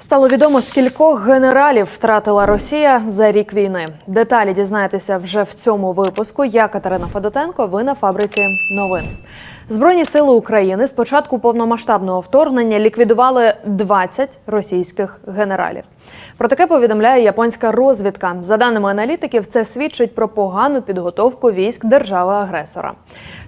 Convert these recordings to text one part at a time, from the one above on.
Стало відомо, скількох генералів втратила Росія за рік війни. Деталі дізнаєтеся вже в цьому випуску. Я Катерина Федотенко. Ви на фабриці новин. Збройні сили України з початку повномасштабного вторгнення ліквідували 20 російських генералів. Про таке повідомляє японська розвідка. За даними аналітиків, це свідчить про погану підготовку військ держави-агресора.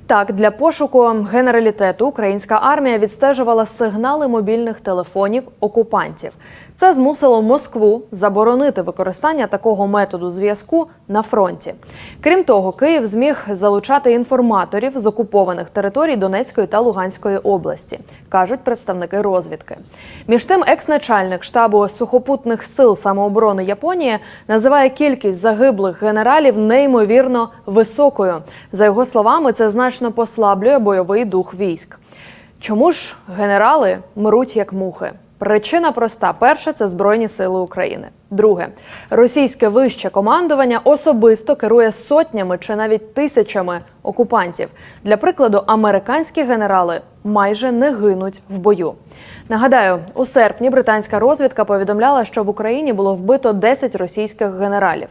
Так, для пошуку генералітету українська армія відстежувала сигнали мобільних телефонів окупантів. Це змусило Москву заборонити використання такого методу зв'язку на фронті. Крім того, Київ зміг залучати інформаторів з окупованих територій Донецької та Луганської області, кажуть представники розвідки. Між тим, екс-начальник штабу сухопутних сил самооборони Японії називає кількість загиблих генералів неймовірно високою. За його словами, це значно послаблює бойовий дух військ. Чому ж генерали мруть як мухи? Причина проста: перше це Збройні Сили України. Друге, російське вище командування особисто керує сотнями чи навіть тисячами окупантів. Для прикладу, американські генерали майже не гинуть в бою. Нагадаю, у серпні британська розвідка повідомляла, що в Україні було вбито 10 російських генералів.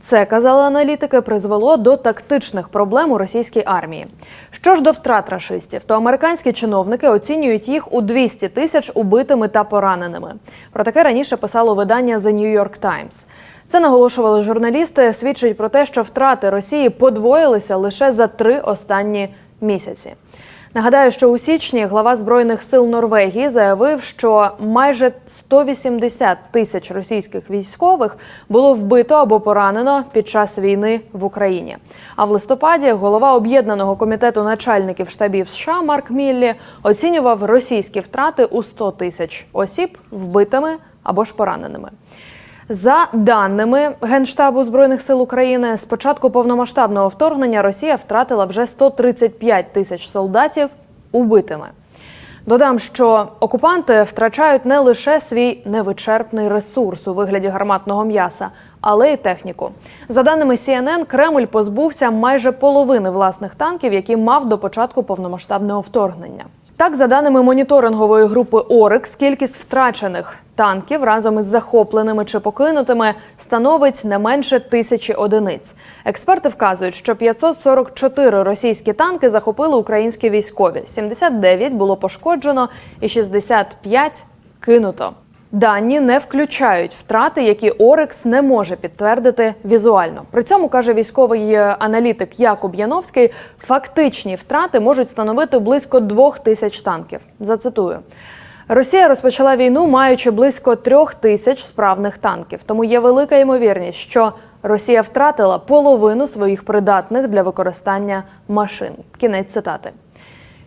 Це казали аналітики, призвело до тактичних проблем у російській армії. Що ж до втрат рашистів, то американські чиновники оцінюють їх у 200 тисяч убитими та пораненими. Про таке раніше писало видання The New York Times. Це наголошували журналісти. Свідчить про те, що втрати Росії подвоїлися лише за три останні місяці. Нагадаю, що у січні глава збройних сил Норвегії заявив, що майже 180 тисяч російських військових було вбито або поранено під час війни в Україні. А в листопаді голова об'єднаного комітету начальників штабів США Марк Міллі оцінював російські втрати у 100 тисяч осіб вбитими або ж пораненими. За даними Генштабу збройних сил України, з початку повномасштабного вторгнення Росія втратила вже 135 тисяч солдатів убитими. Додам, що окупанти втрачають не лише свій невичерпний ресурс у вигляді гарматного м'яса, але й техніку. За даними CNN, Кремль позбувся майже половини власних танків, які мав до початку повномасштабного вторгнення. Так, за даними моніторингової групи Орекс, кількість втрачених танків разом із захопленими чи покинутими становить не менше тисячі одиниць. Експерти вказують, що 544 російські танки захопили українські військові, 79 було пошкоджено і 65 кинуто. Дані не включають втрати, які Орекс не може підтвердити візуально. При цьому каже військовий аналітик Якуб Яновський, фактичні втрати можуть становити близько двох тисяч танків. Зацитую. Росія розпочала війну, маючи близько трьох тисяч справних танків. Тому є велика ймовірність, що Росія втратила половину своїх придатних для використання машин. Кінець цитати.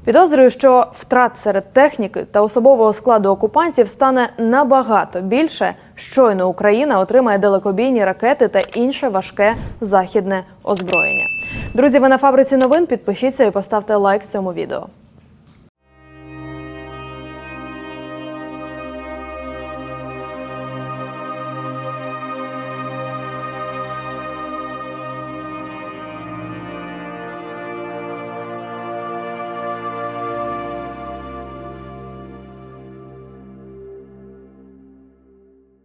Підозрюю, що втрат серед техніки та особового складу окупантів стане набагато більше. Щойно Україна отримає далекобійні ракети та інше важке західне озброєння. Друзі, ви на фабриці новин. Підпишіться і поставте лайк цьому відео.